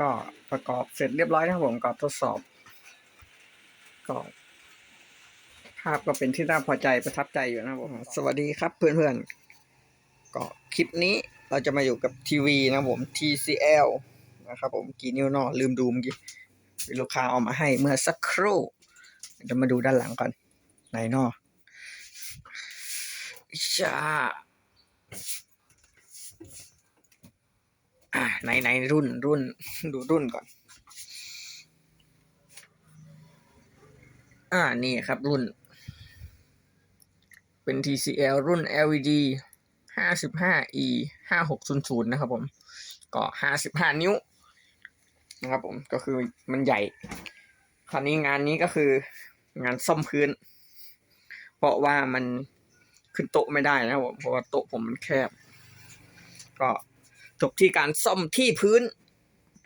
ก็ประกอบเสร็จเรียบร้อยนะครับผมก็ทดสอบก็ภาพก็เป็นที่น่าพอใจประทับใจอยู่นะครับผมสวัสดีครับเพื่อนๆ ก็คลิปนี้เราจะมาอยู่กับทีวีนะผม TCL นะครับผมกี่นิ้วนอลืมดูเมื่อกี้มีลูกค้าเอามาให้เมื่อสักครู่เดี๋ยวมาดูด้านหลังก่อนไหนนอจ้าอ่า ไหนไหนรุ่นรุ่นดูรุ่นก่อน อ่านี่ครับรุ่น เป็น TCL รุ่น LED 55E 5600 นะครับผม ก็ 55 นิ้ว นะครับผม ก็คือมันใหญ่ คราวนี้งานนี้ก็คืองานซ่อมพื้น เพราะว่ามันขึ้นโต๊ะไม่ได้นะครับผม เพราะว่าโต๊ะผมมันแคบ ก็ จบที่การซ่อมที่พื้น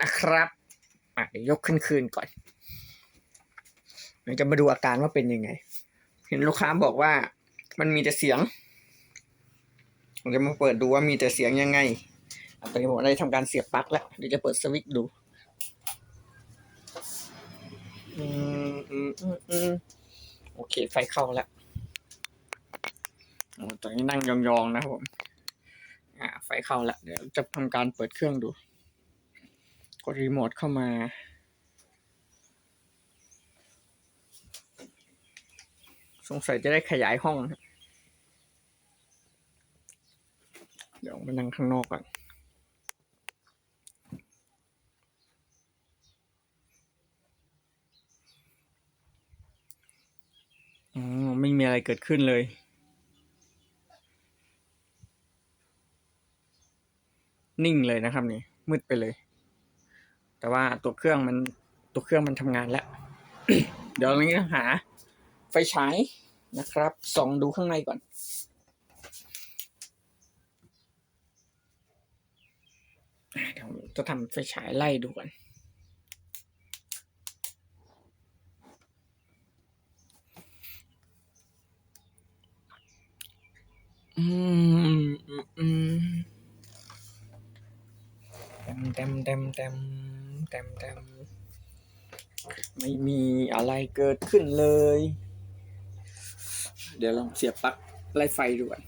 นะครับเดี๋ยวยกขึ้นคืนก่อนเดี๋ยวจะมาดูอาการว่าเป็นยังไง เห็นลูกค้าบอกว่ามันมีแต่เสียงผมจะมาเปิดดูว่ามีแต่เสียงยังไงตอนนี้ผมได้ทำการเสียบปลั๊กแล้วเดี๋ยวจะเปิดสวิตช์ดูอืมอืมอืมอืมโอเคไฟเข้าแล้วตอนนี้นั่งยองๆนะครับผม อ่า ไฟเข้าแล้วเดี๋ยวจะทำการเปิดเครื่องดู กดรีโมทเข้ามาสงสัยจะได้ขยายห้องนะเดี๋ยวมานั่งข้างนอกก่อน อ๋อ ไม่มีอะไรเกิดขึ้นเลย นิ่งเลยนะครับนี่มืดไปเลย แต่ว่าตัวเครื่องมันตัวเครื่องมันทำงานแล้ว เดี๋ยวเรานี้หา ไฟฉายนะครับส่องดูข้างในก่อนเดี๋ยวจะทำไฟฉายไล่ดูก่อนอืมอืมอืม มเต็มเต็มเต็มเต็มเต็มไม่มีอะไรเกิดขึ้นเลย เดี๋ยวลองเสียบปลั๊กไล่ไฟดูก่อน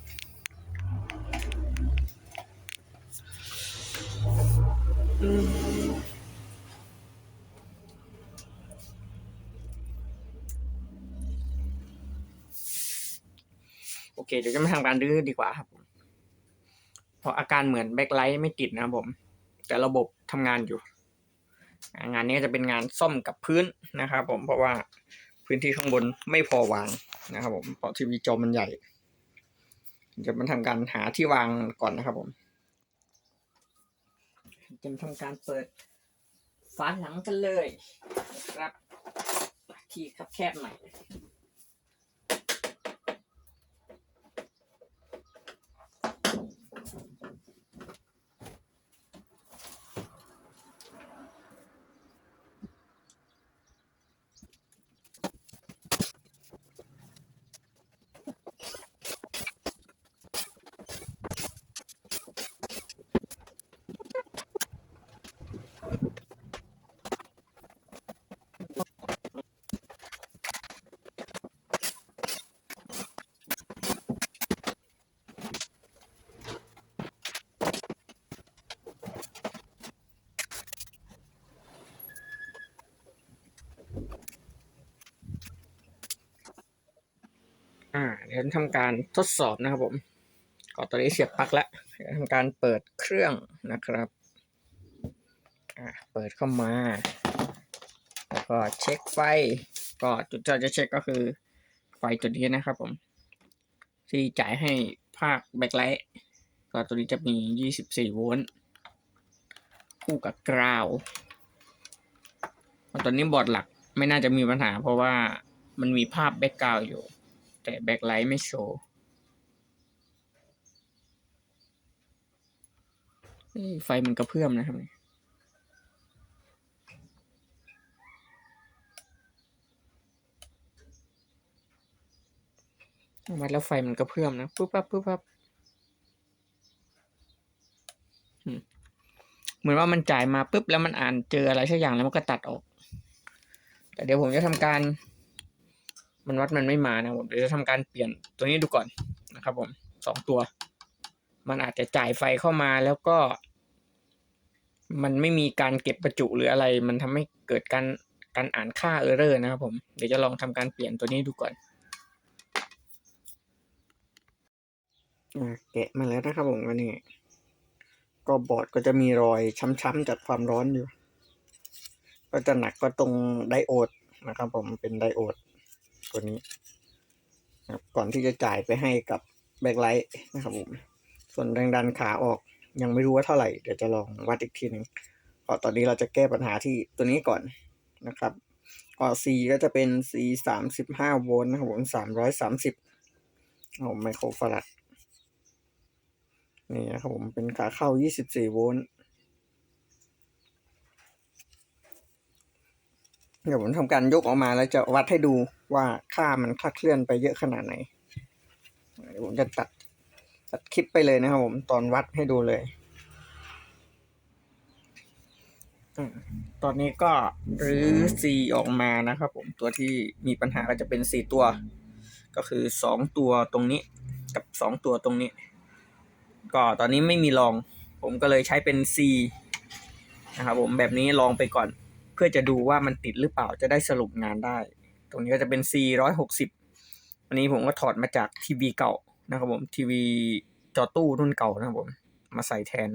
โอเค เดี๋ยวจะมาทำการรื้อดีกว่าครับผมเพราะอาการเหมือนแบ็คไลท์ไม่ติดนะครับผม แต่ระบบทำงานอยู่ งานนี้จะเป็นงานซ่อมกับพื้นนะครับผมเพราะว่าพื้นที่ข้างบนไม่พอวางนะครับผมเพราะทีวีจอมันใหญ่จะมาทำการหาที่วางก่อนนะครับผมจะมาทำการเปิดฝาหลังกันเลยครับที่คับแคบหน่อย เดี๋ยวทำการทดสอบนะครับผมก็ตอนนี้เสียบปลั๊กแล้วทำการเปิดเครื่องนะครับอ่าเปิดเข้ามา แล้วก็เช็คไฟ ก็จุดที่เราจะเช็คก็คือไฟจุดนี้นะครับผม ที่จ่ายให้ภาคแบ็คไลท์ ก็ตัวนี้จะมี 24 โวลต์ คู่กับกราวตอนนี้บอร์ดหลักไม่น่าจะมีปัญหาเพราะว่ามันมีภาพแบ็กกราวอยู่ แต่แบ็คไลท์ไม่โชว์ไฟมันกระเพื่อมนะครับนี่วัดแล้วไฟมันกระเพื่อมนะปุ๊บปั๊บปุ๊บปั๊บเหมือนมือนว่ามันจ่ายมาปุ๊บแล้วมันอ่านเจออะไรสักอย่างแล้วมันก็ตัดออก แต่เดี๋ยวผมจะทำการ มันวัดมันไม่มานะผมเดี๋ยวจะทำการเปลี่ยนตัวนี้ดูก่อนนะครับ ผมสองตัว มันอาจจะจ่ายไฟเข้ามาแล้วก็ มันไม่มีการเก็บประจุหรืออะไร มันทำให้เกิดการการอ่านค่าเออร์เรอร์นะครับผมเดี๋ยวจะลองทำการเปลี่ยนตัวนี้ดูก่อนแกะมาแล้วนะครับผมอันนี้ก็บอร์ดก็จะมีรอยช้ำๆจากความร้อนอยู่ ก็จะหนักก็ตรงไดโอดนะครับผมเป็นไดโอด ตัวนี้ครับก่อนที่จะจ่ายไปให้กับแบ็คไลท์นะครับผม ส่วนแรงดันขาออกยังไม่รู้ว่าเท่าไหร่ เดี๋ยวจะลองวัดอีกทีหนึ่งก็ตอนนี้เราจะแก้ปัญหาที่ตัวนี้ก่อนนะครับก็ C ก็จะเป็น C สามสิบห้าโวลต์นะครับผมสามร้อยสามสิบเอาไมโครฟาราดนี่นะครับผมเป็นขาเข้ายี่สิบสี่โวลต์เดี๋ยวผมทำการยกออกมาแล้วจะวัดให้ดู ว่าค่ามันคลาดเคลื่อนไปเยอะขนาดไหนเดี๋ยวผมจะตัดตัดคลิปไปเลยนะครับผมตอนวัดให้ดูเลย ตอนนี้ก็รื้อ C ออกมานะครับผมตัวที่มีปัญหาก็จะเป็นสี่ตัว ก็คือสองตัวตรงนี้กับสองตัวตรงนี้ ก็ตอนนี้ไม่มีลอง ผมก็เลยใช้เป็น C นะครับผมแบบนี้ลองไปก่อน เพื่อจะดูว่ามันติดหรือเปล่าจะได้สรุปงานได้ ตรงนี้ก็จะเป็น C ร้อยหกสิบอันนี้ผมก็ถอดมาจากทีวีเก่านะครับผมทีวีจอตู้รุ่นเก่านะครับผม มาใส่แทน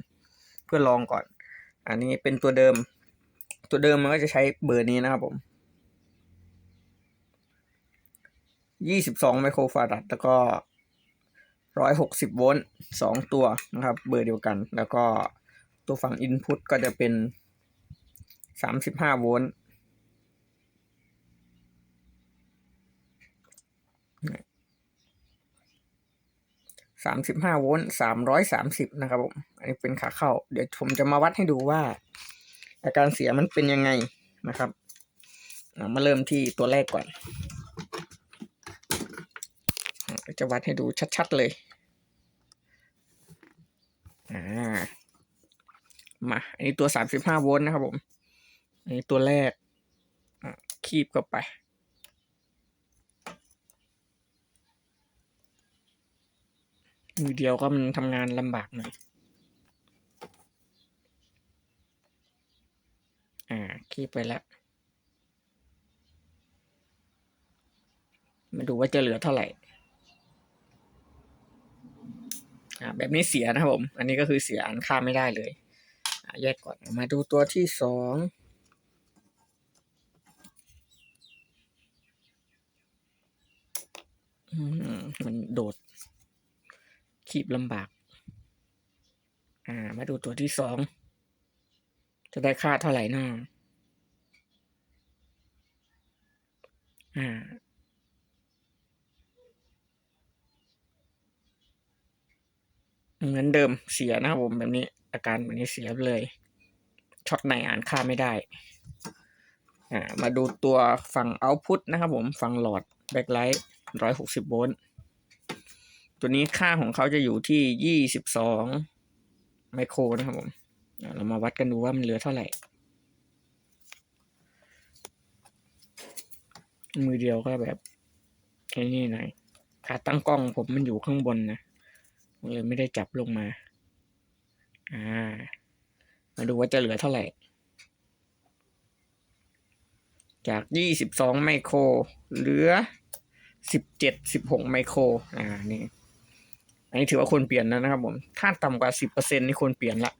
เพื่อลองก่อน อันนี้เป็นตัวเดิม ตัวเดิมมันก็จะใช้เบอร์นี้นะครับผมยี่สิบสองไมโครฟาราดแล้วก็ร้อยหกสิบโวลต์สองตัวนะครับ เบอร์เดียวกัน แล้วก็ตัวฝั่งอินพุตก็จะเป็นสามสิบห้าโวลต์ สามสิบห้าโวลต์สามร้อยสามสิบนะครับผม อันนี้เป็นขาเข้า เดี๋ยวผมจะมาวัดให้ดูว่า อาการเสียมันเป็นยังไงนะครับ มาเริ่มที่ตัวแรกก่อน จะวัดให้ดูชัดๆเลยอ่ามาอันนี้ตัวสามสิบห้าโวลต์นะครับผมอันนี้ตัวแรกคีบเข้าไป มือเดียวก็มันทำงานลำบากหน่อยอ่าคีบไปแล้ว มาดูว่าจะเหลือเท่าไหร่อ่าแบบนี้เสียนะครับผม อันนี้ก็คือเสียอันค่าไม่ได้เลยอ่าแยกก่อนมาดูตัวที่สอง อืม มันโดด คีบลำบาก อ่า มาดูตัวที่สอง จะได้ค่าเท่าไหร่น้าอ่าเหมือนเดิมเสียนะครับผมแบบนี้ อาการแบบนี้เสียเลยช็อตในอ่านค่าไม่ได้ อ่า มาดูตัวฝั่งเอาพุตนะครับผม ฝั่งหลอดแบ็คไลท์ร้อยหกสิบโวลต์ ตัวนี้ค่าของเขาจะอยู่ที่ยี่สิบสองไมโครนะครับผมเรามาวัดกันดูว่ามันเหลือเท่าไหร่ มือเดียวก็แบบแค่นี้หน่อยขาตั้งกล้องผมมันอยู่ข้างบนนะผมเลยไม่ได้จับลงมา อ่า มาดูว่าจะเหลือเท่าไหร่ จากยี่สิบสองไมโคร เหลือสิบเจ็ดสิบหกไมโคร อ่า นี่ อันนี้ถือว่าควรเปลี่ยนแล้วนะครับผม ถ้าต่ำกว่าสิบเปอร์เซ็นนี่ควรเปลี่ยนละ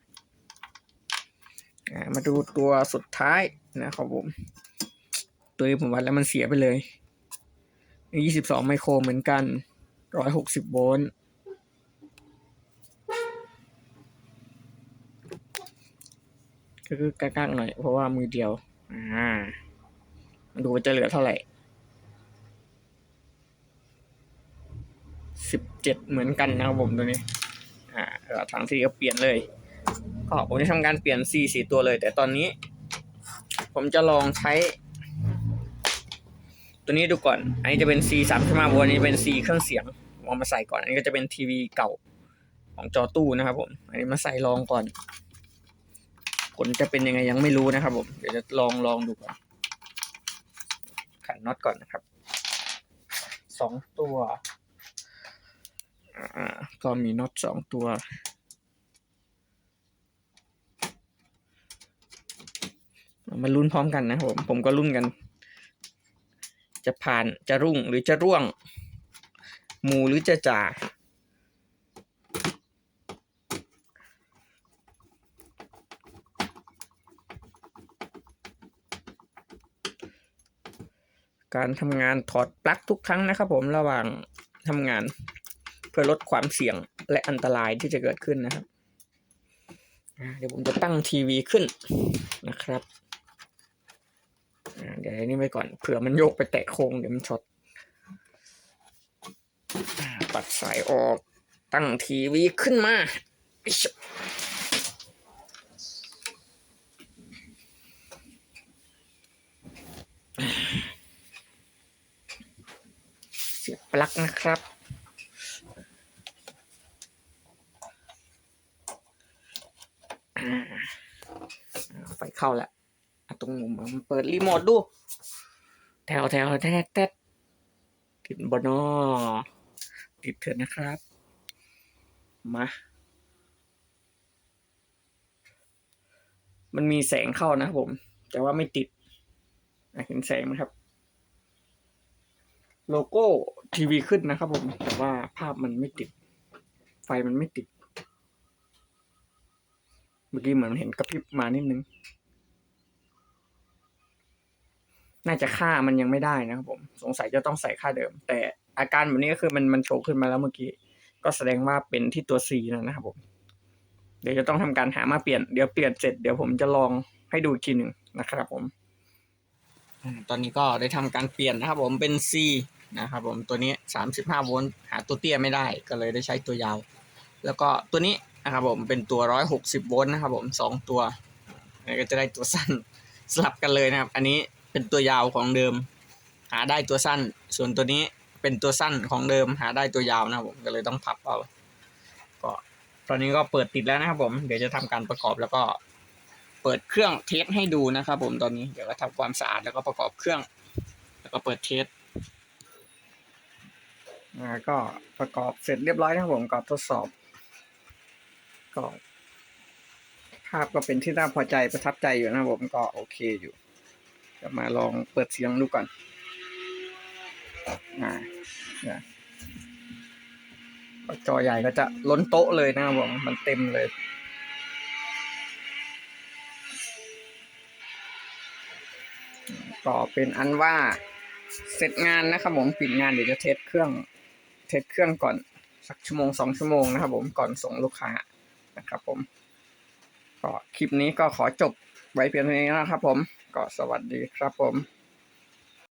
มาดูตัวสุดท้ายนะครับผม ตัวนี้ผมวัดแล้วมันเสียไปเลยยี่สิบสองไมโครเหมือนกันร้อยหกสิบโวลต์ก็คือกลางๆหน่อยเพราะว่ามือเดียว อ่า ดูจะเหลือเท่าไหร่ สิบเจ็ดเหมือนกันนะครับผมตัวนี้ อ่าเราทางที่ก็เปลี่ยนเลย ก็ผมจะทำการเปลี่ยน C สี่ตัวเลย แต่ตอนนี้ ผมจะลองใช้ ตัวนี้ดูก่อน อันนี้จะเป็น C สามสิบห้าโวลต์อันนี้เป็น C เครื่องเสียงมเอามาใส่ก่อน อันนี้ก็จะเป็นทีวีเก่าของจอตู้นะครับผม อันนี้มาใส่ลองก่อน ผลจะเป็นยังไงยังไม่รู้นะครับผม เดี๋ยวจะลองลองดูก่อน ขันน็อตก่อนนะครับ สองตัว ก็มีน็อตสองตัว มาลุ้นพร้อมกันนะผมผมก็ลุ้นกัน จะผ่านจะรุ่งหรือจะร่วง หมูหรือจะจ่าการทำงานถอดปลั๊กทุกครั้งนะครับผมระหว่างทำงาน พื่อลดความเสี่ยงและอันตรายที่จะเกิดขึ้นนะครับ เดี๋ยวผมจะตั้งทีวีขึ้นนะครับอ่าเดี๋ยวนี้ไปก่อนเผื่อมันโยกไปแตะโครงเดี๋ยวมันช็อตปัดสายออกตั้งทีวีขึ้นมาเสียบปลั๊กนะครับ อ่า ไฟเข้าแล้วตรงมุมมันเปิดรีโมทดู แถวแถวแทดแทดติดบนอติดเถอะนะครับ มา มันมีแสงเข้านะผม แต่ว่าไม่ติดเห็นแสงไหมครับ โลโก้ทีวีขึ้นนะครับผม แต่ว่าภาพมันไม่ติด ไฟมันไม่ติด เมื่อกี้เหมือนเห็นกระพริบมานิดนึง น่าจะค่ามันยังไม่ได้นะครับผม สงสัยจะต้องใส่ค่าเดิม แต่อาการแบบนี้ก็คือมันมันโชว์ขึ้นมาแล้วเมื่อกี้ ก็แสดงว่าเป็นที่ตัว C นะครับผม เดี๋ยวจะต้องทำการหามาเปลี่ยน เดี๋ยวเปลี่ยนเสร็จ เดี๋ยวผมจะลองให้ดูอีกทีหนึ่งนะครับผม ตอนนี้ก็ได้ทำการเปลี่ยนนะครับผมเป็น C นะครับผมตัวนี้ 35 โวลต์หาตัวเตี้ยไม่ได้ก็เลยได้ใช้ตัวยาว แล้วก็ตัวนี้ นะครับผมเป็นตัว 160 โวลต์นะครับผมสองตัวก็จะได้ตัวสั้นสลับกันเลยนะครับ อันนี้เป็นตัวยาวของเดิม หาได้ตัวสั้น ส่วนตัวนี้เป็นตัวสั้นของเดิม หาได้ตัวยาวนะครับผมก็เลยต้องพับเอาก็ตอนนี้ก็เปิดติดแล้วนะครับผม เดี๋ยวจะทำการประกอบแล้วก็เปิดเครื่องเทสให้ดูนะครับผมตอนนี้เดี๋ยวก็ทำความสะอาดแล้วก็ประกอบเครื่อง แล้วก็เปิดเทสก็ประกอบเสร็จเรียบร้อยนะครับผมก็ทดสอบ ก็ ภาพก็เป็นที่น่าพอใจประทับใจอยู่นะผมก็โอเคอยู่ จะมาลองเปิดเสียงดูก่อนอ่าเนี่ยจอใหญ่ก็จะล้นโต๊ะเลยนะครับผมมันเต็มเลยก็เป็นอันว่าเสร็จงานนะครับผมปิดงานเดี๋ยวจะเทสเครื่อง เทสเครื่องก่อนสักชั่วโมงสองชั่วโมงนะครับผมก่อนส่งลูกค้า นะครับผมก็คลิปนี้ก็ขอจบไว้เพียงเท่านี้นะครับผมก็สวัสดีครับผม